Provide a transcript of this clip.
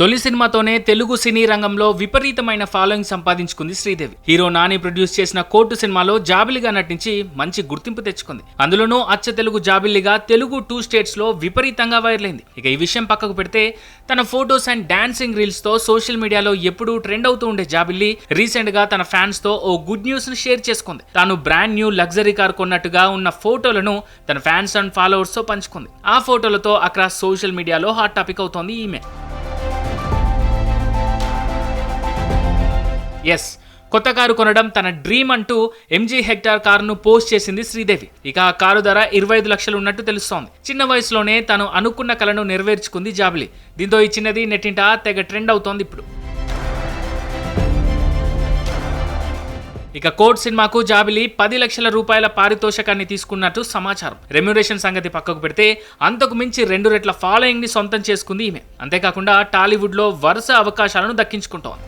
తొలి సినిమాతోనే తెలుగు సినీ రంగంలో విపరీతమైన ఫాలోయింగ్ సంపాదించుకుంది శ్రీదేవి. హీరో నాని ప్రొడ్యూస్ చేసిన కోర్టు సినిమాలో జాబిలిగా నటించి మంచి గుర్తింపు తెచ్చుకుంది. అందులోనూ అచ్చ తెలుగు జాబిల్లిగా తెలుగు టూ స్టేట్స్లో విపరీతంగా వైరల్ అయింది ఇక ఈ విషయం పక్కకు పెడితే తన ఫోటోస్ అండ్ డాన్సింగ్ రీల్స్తో సోషల్ మీడియాలో ఎప్పుడూ ట్రెండ్ అవుతూ ఉండే జాబిల్లి రీసెంట్గా తన ఫ్యాన్స్తో ఓ గుడ్ న్యూస్ని షేర్ చేసుకుంది. తాను బ్రాండ్ న్యూ లగ్జరీ కార్ కొన్నట్టుగా ఉన్న ఫోటోలను తన ఫ్యాన్స్ అండ్ ఫాలోవర్స్తో పంచుకుంది. ఆ ఫోటోలతో అక్రాస్ సోషల్ మీడియాలో హాట్ టాపిక్ అవుతోంది ఈమె. ఎస్ కొత్త కారు కొనడం తన డ్రీమ్ అంటూ ఎంజీ హెక్టార్ కారును పోస్ట్ చేసింది శ్రీదేవి. ఇక ఆ కారు ధర ఇరవై ఐదు లక్షలు ఉన్నట్టు తెలుస్తోంది. చిన్న వయసులోనే తను అనుకున్న కలను నెరవేర్చుకుంది జాబిలి. దీంతో ఈ చిన్నది నెట్టింట తెగ ట్రెండ్ అవుతోంది ఇప్పుడు. ఇక కోర్ట్ సినిమాకు జాబిలి పది లక్షల రూపాయల పారితోషకాన్ని తీసుకున్నట్టు సమాచారం. రెమ్యురేషన్ సంగతి పక్కకు పెడితే అంతకు మించి రెండు రెట్ల ఫాలోయింగ్ని సొంతం చేసుకుంది ఈమె. అంతేకాకుండా టాలీవుడ్లో వరుస అవకాశాలను దక్కించుకుంటోంది.